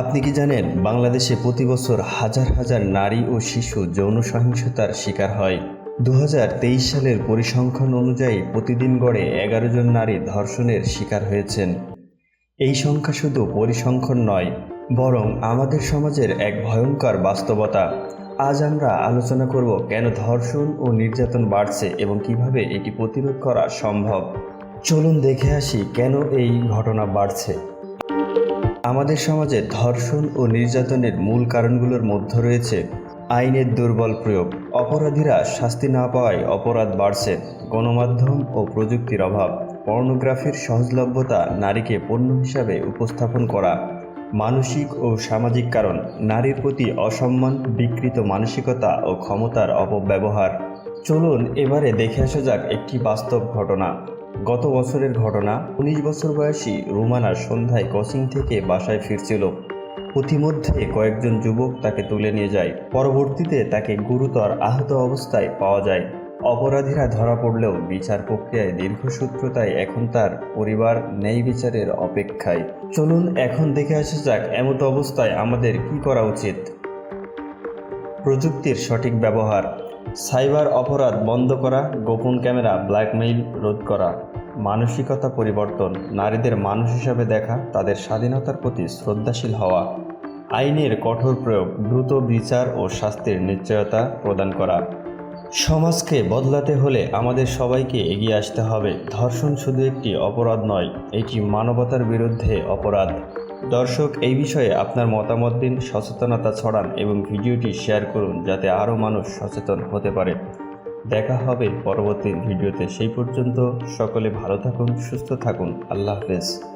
আপনি কি জানেন, বাংলাদেশে প্রতি বছর হাজার হাজার নারী ও শিশু যৌন সহিংসতার শিকার হয়? দু হাজার তেইশ সালের পরিসংখ্যান অনুযায়ী প্রতিদিন গড়ে এগারো জন নারী ধর্ষণের শিকার হয়েছেন। এই সংখ্যা শুধু পরিসংখ্যান নয়, বরং আমাদের সমাজের এক ভয়ঙ্কর বাস্তবতা। আজ আমরা আলোচনা করব কেন ধর্ষণ ও নির্যাতন বাড়ছে এবং কীভাবে এটি প্রতিরোধ করা সম্ভব। চলুন দেখে আসি কেন এই ঘটনা বাড়ছে। আমাদের সমাজে ধর্ষণ ও নির্যাতনের মূল কারণগুলোর মধ্যে রয়েছে আইনের দুর্বল প্রয়োগ। অপরাধীরা শাস্তি না পাওয়ায় অপরাধ বাড়ছে। গণমাধ্যম ও প্রযুক্তির অভাব। পর্নোগ্রাফির সহজলভ্যতা নারীকে পণ্য হিসাবে উপস্থাপন করা। মানসিক ও সামাজিক কারণ। নারীর প্রতি অসম্মান, বিকৃত মানসিকতা ও ক্ষমতার অপব্যবহার। চলুন এবারে দেখে আসা যাক একটি বাস্তব ঘটনা। গত বছরের ঘটনা, উনিশ বছর বয়সী রুমানা সন্ধ্যায় কোচিং থেকে বাসায় ফিরছিল। পথিমধ্যে কয়েকজন যুবক তাকে তুলে নিয়ে যায়। পরবর্তীতে তাকে গুরুতর আহত অবস্থায় পাওয়া যায়। অপরাধীরা ধরা পড়লেও বিচার প্রক্রিয়ায় দীর্ঘসূত্রতায় এখন তার পরিবার ন্যায় বিচারের অপেক্ষায়। চলুন এখন দেখে আসা যাক এমত অবস্থায় আমাদের কি করা উচিত। প্রযুক্তির সঠিক ব্যবহার সাইবার অপরাধ বন্ধ করা, গোপন ক্যামেরা ব্ল্যাকমেইল রোধ করা, মানসিকতা পরিবর্তন, নারীদের মানুষ হিসাবে দেখা, তাদের স্বাধীনতার প্রতি শ্রদ্ধাশীল হওয়া, আইনের কঠোর প্রয়োগ, দ্রুত বিচার ও শাস্তির নিশ্চয়তা প্রদান করা। সমাজকে বদলাতে হলে আমাদের সবাইকে এগিয়ে আসতে হবে। ধর্ষণ শুধু একটি অপরাধ নয়, এটি মানবতার বিরুদ্ধে অপরাধ। দর্শক, এই বিষয়ে আপনার মতামত দিন, সচেতনতা ছড়ান এবং ভিডিওটি শেয়ার করুন যাতে আরও মানুষ সচেতন হতে পারে। দেখা হবে পরবর্তী ভিডিওতে। সেই পর্যন্ত সকলে ভালো থাকুন, সুস্থ থাকুন। আল্লাহ হাফেজ।